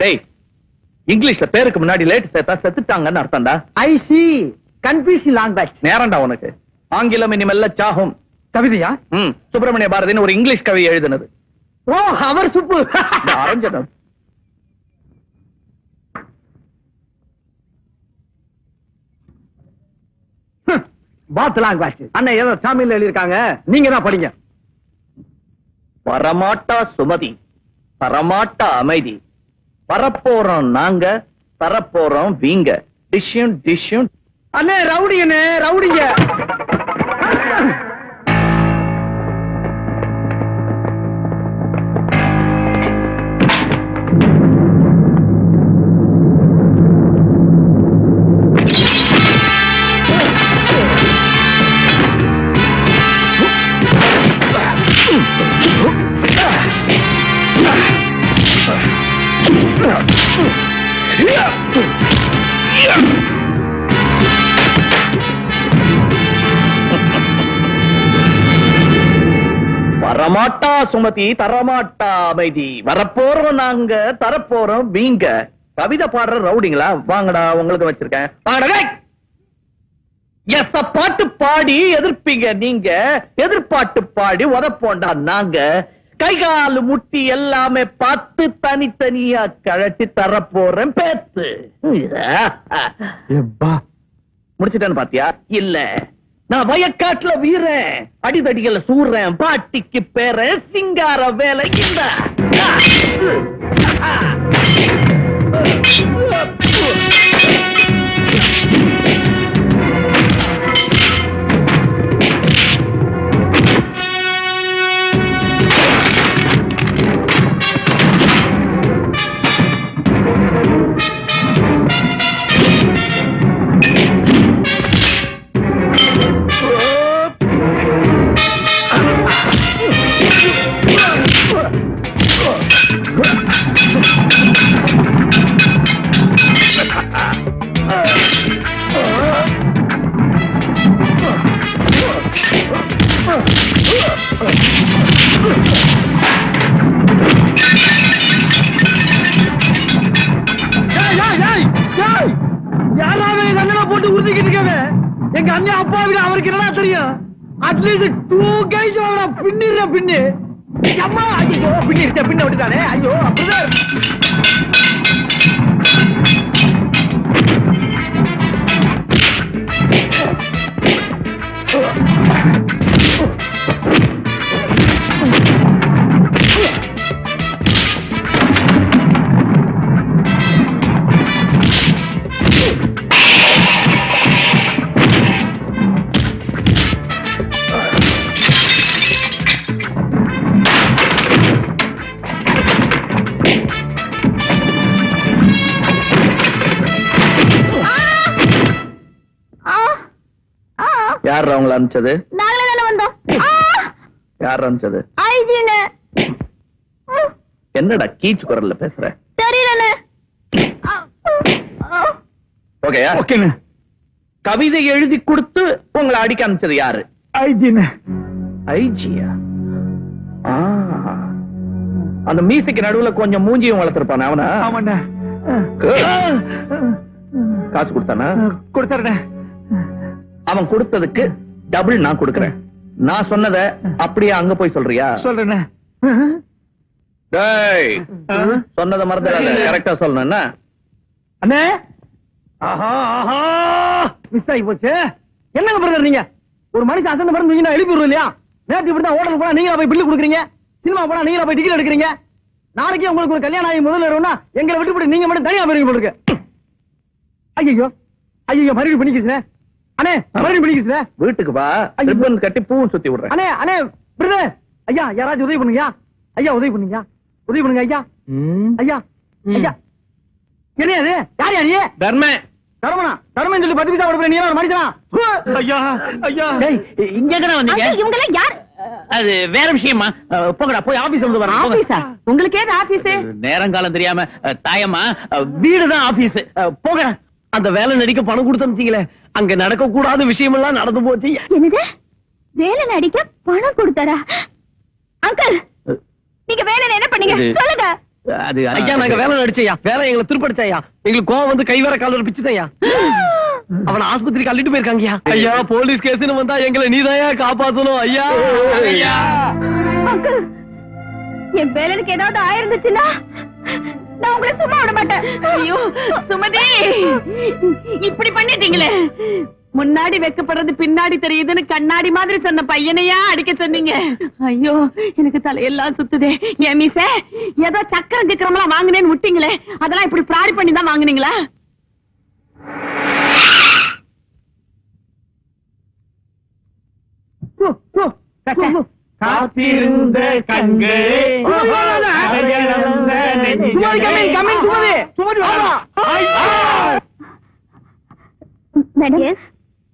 டேய் இங்கிலீஷ்ல பேருக்கு முன்னாடி லேட் சேர்த்தா செத்துட்டாங்கன்னு அர்த்தம்டா. ஐ சி கன்ஃபியூஷன் லாங்குவேஜ் நேரம்டா உனக்கு. ஆங்கிலம் இனிமெல்ல சாகும். கவிதையா? ம் சுப்பிரமணிய பாரதின்னு ஒரு இங்கிலீஷ் கவி எழுதினது. ஓ அவர் சுப்பு. அரஞ்சனம். பாத் லாங்குவேஜ் அண்ணன் ஏதோ தமிழ்ல எழுதியிருக்காங்க. நீங்க தான் படிங்க. வரமாட்டா சுமதி தரமாட்டா அமைதி. வரப்போறோம் நாங்க தரப்போறோம் வீங்க. டிஷ்யூம் டிஷ்யூம் அண்ணே ரவுடிங்கண்ணே ரவுடிங்க. வரமாட்டா சுமதி தரமாட்டா அமைதி. வரப்போறோம் நாங்க தரப்போறோம் வீங்க. கவிதை பாடுற ரவுடிங்களா? வாங்கடா உங்களுக்கு வச்சிருக்கேன். வாங்கடா. எஸ் பாட்டு பாடி எதிர்ப்பீங்க நீங்க. எதிர்பாட்டு பாடி உதப்போண்டா நாங்க. கை கால் முட்டி எல்லாமே பார்த்து தனித்தனியா கழட்டி தரப்போறேன் பேத்து. முடிச்சிட்டேன்னு பாத்தியா? இல்ல. நான் வயக்காட்டுல வீரன் அடிதடிகளை சூறேன் பாட்டிக்கு பேர சிங்கார வேலை இல்ல ஏய், அண்ணனை போட்டு உறுதிக்கிட்டு இருக்காங்க எங்க அண்ணன் அப்பாவுக்கு அவருக்கு என்னடா தெரியும்? அட்லீஸ்ட் டூ கைஸ் பின்னிடுற பின்னு அம்மா ஐயோ பின்னிருச்ச பின்ன விட்டுட்டானே. ஐயோ அப்படிதான் யார் அவங்கள அனுப்பிச்சது? நாங்களே தானே வந்தோம். யார் அனுப்பிச்சது? ஐஜின்னு. என்னடா கீச்சு குரல்ல பேசுற? தெரியலண்ணே. ஓகேயா ஓகேங்க. கவிதை எழுதி கொடுத்து உங்களை அடிக்க அனுப்பிச்சது யாரு? ஐஜின்னு. ஐஜியா? ஆ. அந்த மீசைக்கு நடுவுல கொஞ்சம் மூஞ்சியும் வளர்த்திருப்பானே அவனா? ஆமாண்ணா. Good. காசு கொடுத்தானா? கொடுத்தாருண்ணே. அவன் கொடுத்ததுக்கு டபுள் நான் கொடுக்கறேன். நான் சொன்னத அப்படியே அங்க போய் சொல்றியா? சொல்றேண்ணே டேய் சொன்னத மறந்துடாத. கரெக்டா சொல்லணும் என்ன? அண்ணே. ஆஹா ஆஹா. மிஸ் ஆகி போச்சு. என்னங்க பிரதர் நீங்க? ஒரு மனுஷன் அசந்த மருந்து தூங்கினா எழுப்பி விடுவோம் இல்லையா? நேற்று இப்படி தான் ஹோட்டல் போனா நீங்களா போய் பில்லு கொடுக்குறீங்க? சினிமா போனா நீங்களா போய் டிக்கெட் எடுக்கிறீங்க? நாளைக்கு உங்களுக்கு ஒரு கல்யாணம் ஆகி முதல்ல வரும்னா எங்களை விட்டு நீங்க மட்டும் தனியா போயிருங்க போல இருக்கு. ஐயோ ஐயோ மறுபடியும் பண்ணிக்கிறேன் அண்ணே மறுபடியும் பண்ணிக்கிறேன் வீட்டுக்கு வா. ஐயோ. ரிப்பன் கட்டி பூவும் சுத்தி விடுறேன். அண்ணே அண்ணே பிரதர் ஐயா யாராச்சும் உதவி பண்ணுங்க ஐயா உதவி பண்ணுங்க உதவி பண்ணுங்க ஐயா. ஐயா ஐயா. என்ன அது யார் நீ தர்ம. தர்மனா? தர்மன் சொல்லி பத்து பைசா கொடுப்பேன் நீ என்ன ஒரு மனுஷனா ஐயா ஐயா. இங்க வந்தீங்க? இவங்க எல்லாம் யார்? அது வேற விஷயமா? அஹ், போங்கடா போய் ஆபீஸ் வந்து வரேன். ஆபீஸா? உங்களுக்கு ஏது ஆபீஸ்? நேரங்காலம் தெரியாம தாயம்மா வீடுதான் ஆபீஸ். போங்கடா. அந்த வேலை நடிக்க பணம் கொடுத்தமிச்சீங்களே அங்க நடக்க கூடாத விஷயம் எல்லாம் நடந்து போச்சு. என்னது? வேலை நடிக்க பணம் கொடுத்தாரா? அங்கிள் நீங்க வேலையில என்ன பண்ணீங்க? சொல்லுங்க. அது ஐயா நாங்க வேலை நடிச்சையா வேலை எங்களை திருப்படிச்சையா எங்களுக்கு கோவம் வந்து கை வேற கால பிச்சுதையா அவன ஆஸ்பத்திரிக்கு அள்ளிட்டு போயிருக்காங்கயா ஐயா போலீஸ் கேஸ்னு வந்தா எங்களை நீதாயா காப்பாத்தணும் ஐயா. ஐயா அங்கிள் என் பேலனுக்கு ஏதாவது ஆயிருந்துச்சுன்னா நான் உங்களை சும்மா விட மாட்டேன். ஐயோ சுமதி. இப்படி பண்ணிட்டீங்களே. முன்னாடி வெக்கப்படுறது பின்னாடி தெரியுதுன்னு கண்ணாடி மாதிரி சொன்ன பையனையா அடிக்க சொன்னீங்க. ஐயோ எனக்கு தலையெல்லாம் சுத்துதே. ஏன் மீச? ஏதோ சக்கரம் கிக்கரமெல்லாம் வாங்கினேன்னு விட்டீங்களே. அதெல்லாம் இப்படி ப்ராடி பண்ணி தான் வாங்குனீங்களா? காத்திருந்த கண்களே. மேடம்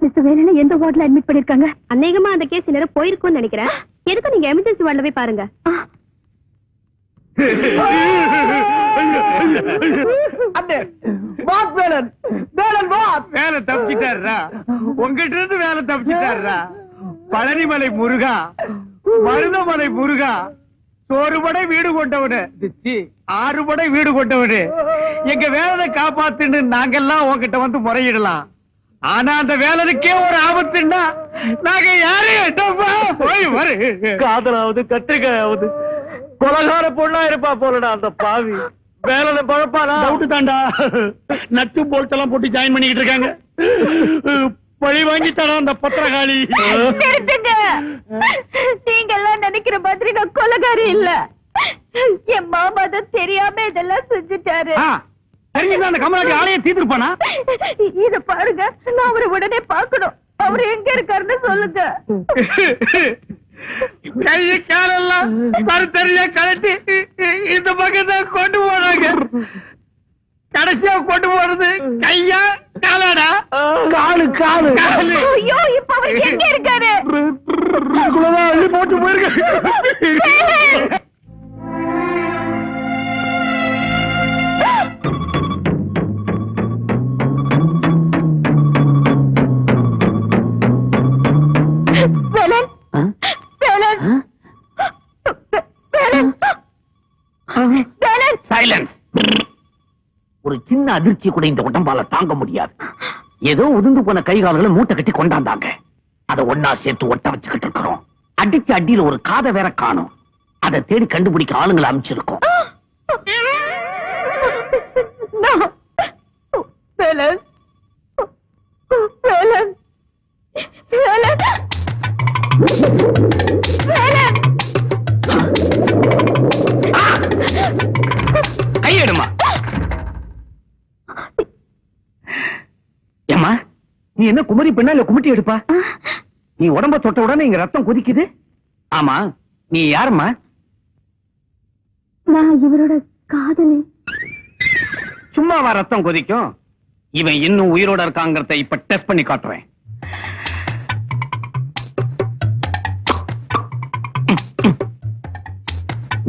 மிஸ்டர் வேலனை எந்த வார்ட்ல அட்மிட் பண்ணிருக்காங்க அநேகமா அந்த கேஸ் நேரம் போயிருக்கும்னு நினைக்கிறேன். எதுக்கு நீங்க எமர்ஜென்சி வார்ட்ல போய் பாருங்க? வேலை உங்ககிட்ட இருந்து வேலை தப்பிச்சிட்டாருடா. பழனிமலை முருகா. மருதமலை முருகா ஒரு படை வீடு கொண்டவனு. சி, ஆறு படை வீடு கொண்டவனு. எங்க வேலனை காப்பாத்துன்னு நாங்கெல்லாம் உங்ககிட்ட வந்து முறையிடலாம். ஆனா அந்த வேலனுக்கே ஒரு ஆபத்துன்னா நாங்க யாரையும் போய் வரு. காதலாவது கத்திரிக்காயாவது. கொலகார பொண்ணா இருப்பா போலடா அந்த பாவி. வேலை பழப்பானா டவுட் தான்டா. நட்டு போல்ட் எல்லாம் போட்டு ஜாயின் பண்ணிக்கிட்டு இருக்காங்க. பழி வாங்கி தரோம் அந்த பத்திரகாளி. நிறுத்துங்க. நீங்க எல்லாம் நினைக்கிற மாதிரி நான் கொலகாரி இல்ல. என் மாமா தான் தெரியாம இதெல்லாம் செஞ்சுட்டாரு. தெரிஞ்சுதான் அந்த கமலாடி ஆளைய தீர்த்துருப்பானா? இத பாருங்க நான் அவரை உடனே பார்க்கணும். அவர் எங்க இருக்காருன்னு சொல்லுங்க. கைய காலெல்லாம் மறுத்தறியா கலட்டி இந்த பக்கம் தான் கொண்டு போனாங்க. கடைசியா கொண்டு போறது கையா காலாடா? காலு காலு. காலு. ஐயோ இப்ப அவர் எங்க இருக்காரு? போட்டு போயிருக்க அதிர்ச்சி கூட இந்த உடம்பால தாங்க முடியாது. ஏதோ உதிர்ந்து போன கை கால்களை மூட்டை கட்டி கொண்டாந்தாங்க. அதை ஒன்னா சேர்த்து ஒட்ட வச்சுக்கிட்டு இருக்கிறோம். அடிச்சு அடியில ஒரு காதை வேற காணும். அதை தேடி கண்டுபிடிக்க ஆளுங்களை அமைச்சிருக்கோம் நீ என்ன குமரி பெண்ணா இல்ல குமிட்டி எடுப்பா? நீ உடம்ப தொட்ட உடனே இங்க ரத்தம் கொதிக்குது? ஆமா. நீ யாரும்மா? நான் இவரோட காதலி. சும்மாவா ரத்தம் கொதிக்கும். இவன் இன்னும் உயிரோட இருக்காங்கிறத இப்ப டெஸ்ட் பண்ணி காட்டுறேன்.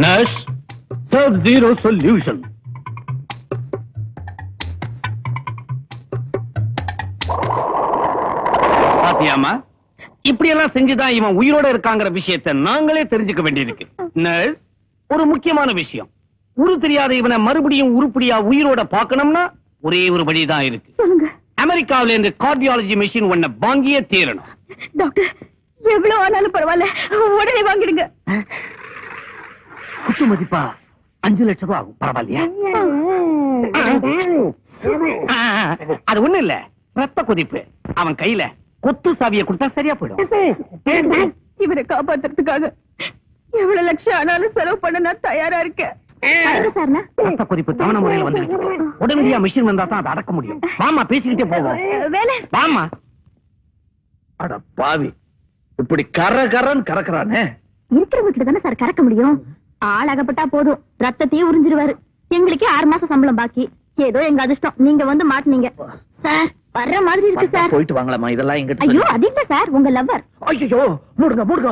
நர்ஸ் சர்வ் ஜீரோ சொல்யூஷன் இப்படி எல்லாம் செஞ்சுதான் இவன் உயிரோட இருக்காங்கிற விஷயத்தை நாங்களே தெரிஞ்சுக்க வேண்டியிருக்கு. நர்ஸ் ஒரு முக்கியமான விஷயம். உரு தெரியாத இவனை மறுபடியும் உருப்படியா உயிரோட பார்க்கணும்னா ஒரே ஒரு வழிதான் இருக்கு. அமெரிக்காவில இருந்து கார்டியாலஜி மிஷின் உன்னை வாங்கியே தீரணும் டாக்டர் எவ்வளவு ஆனாலும் பரவாயில்ல. உடனே வாங்கிடுங்க. குத்து மதிப்பா அஞ்சு லட்சம் ரூபாய் ஆகும். பரவாயில்லையா? அது ஒண்ணு இல்ல. ரத்த கொதிப்பு. அவன் கையில கொத்து சாவியை கொடுத்தா சரியா போயிடும். இவரை காப்பாத்துறதுக்காக எவ்வளவு லட்சம் ஆனாலும் செலவு பண்ண நான் தயாரா இருக்கேன். ரத்த கொதிப்பு தவணை முறையில் வந்து உடனடியா மிஷின் வந்தா தான் அதை அடக்க முடியும். வாமா பேசிக்கிட்டே போவோம். வேலை. வாமா அட பாவி. இப்படி கர கரன்னு கறக்குறானே. இருக்கிற வீட்டுல தானே சார் கறக்க முடியும். ஆள் அகப்பட்டா போதும். ரத்தத்தையும் உறிஞ்சிருவாரு. எங்களுக்கே ஆறு மாசம் சம்பளம் பாக்கி. ஏதோ எங்க அதிர்ஷ்டம். நீங்க வந்து மாட்டுனீங்க. சார் வர்ற மாதிரி இருக்கு சார். போயிட்டு வாங்கலாமா? இதெல்லாம் எங்கிட்ட ஐயோ அது இல்ல சார் உங்க லவ்வர் ஐயோ மூடுங்க மூடுங்க.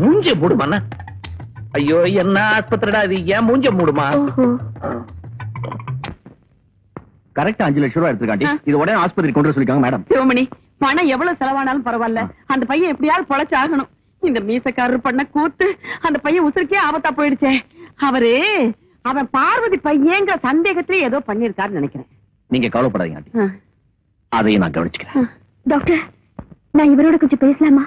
மூஞ்ச மூடுமா ஐயோ என்ன ஆஸ்பத்திரிடா இது? ஏன் மூஞ்ச மூடுமா? கரெக்டா அஞ்சு லட்சம் ரூபாய் எடுத்துக்காண்டி. இது உடனே ஆஸ்பத்திரி கொண்டு வர சொல்லிருக்காங்க மேடம் சிவமணி பணம் எவ்வளவு செலவானாலும் பரவாயில்ல. அந்த பையன் எப்படியாவது பொழைச்சு ஆகணும் இந்த மீசக்காரர் பண்ண கூத்து அந்த பையன் உசுருக்கே ஆபத்தா போயிடுச்சே. அவரு அவன் பார்வதி பையங்கிற சந்தேகத்திலே ஏதோ பண்ணிருக்காருன்னு நினைக்கிறேன். நீங்க கவலைப்படாதீங்க ஆண்டி. அதையும் நான் கவனிச்சுக்கிறேன். டாக்டர் நான் இவரோட கொஞ்சம் பேசலாமா?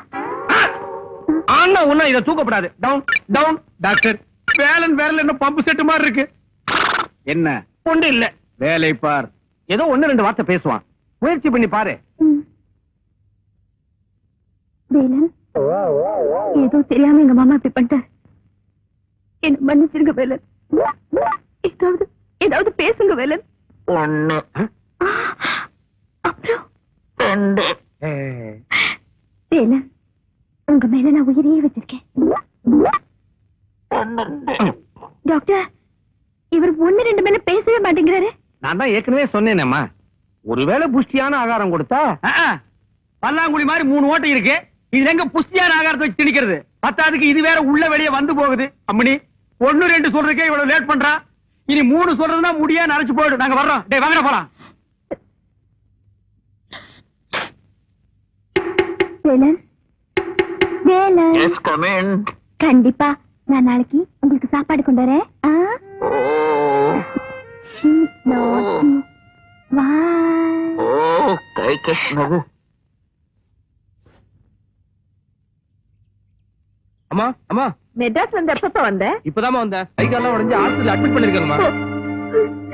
ஆனா ஒண்ணும் இதை தூக்கப்படாது. Down down. டாக்டர் வேலன் வேலை என்ன பம்பு செட்டு மாதிரி இருக்கு. என்ன? ஒண்ணு இல்ல. வேலை பார். ஏதோ ஒண்ணு ரெண்டு வார்த்தை பேசுவான். முயற்சி பண்ணி பாரு. வேலன்? ஏதோ தெரியாம எங்க மாமா இப்படி பண்ணிட்டார். என்ன மன்னிச்சிருங்க வேலன். ஏதாவது ஏதாவது பேசுங்க வேலன். ஒண்ணு. ஆ, அப்புறம்? ரெண்டு. வேலன் உங்க மேல நான் உயிரையே வச்சிருக்கேன் டாக்டர் இவர் ஒண்ணு ரெண்டு மேல பேசவே மாட்டேங்கிறாரு. நான் தான் ஏற்கனவே சொன்னேனேம்மா. ஒருவேளை புஷ்டியான ஆகாரம் கொடுத்தா? பல்லாங்குழி மாதிரி மூணு ஓட்டை இருக்கு. இது எங்க புஷ்டியான ஆகாரத்தை வச்சு திணிக்கிறது? பத்தாவதுக்கு இது வேற உள்ள வெளியே வந்து போகுது. அம்மணி ஒண்ணு ரெண்டு சொல்றதுக்கே இவ்வளவு லேட் பண்றா? இனி மூணு சொல்றதுன்னா முடியா நரைச்சு போயிடும் நாங்க வர்றோம். டேய் வாங்கடா போலாம். கண்டிப்பா. நான் நாளைக்கு உங்களுக்கு சாப்பாடு கொண்டு வரேன். கை கஷ்ணது அம்மா அம்மா. மெட்ராஸ் வந்து எப்பப்ப வந்த? இப்பதாம்மா வந்தேன் கை காலம் உடஞ்சு ஹாஸ்பிட்டல் அட்மிட் பண்ணிருக்கேங்கம்மா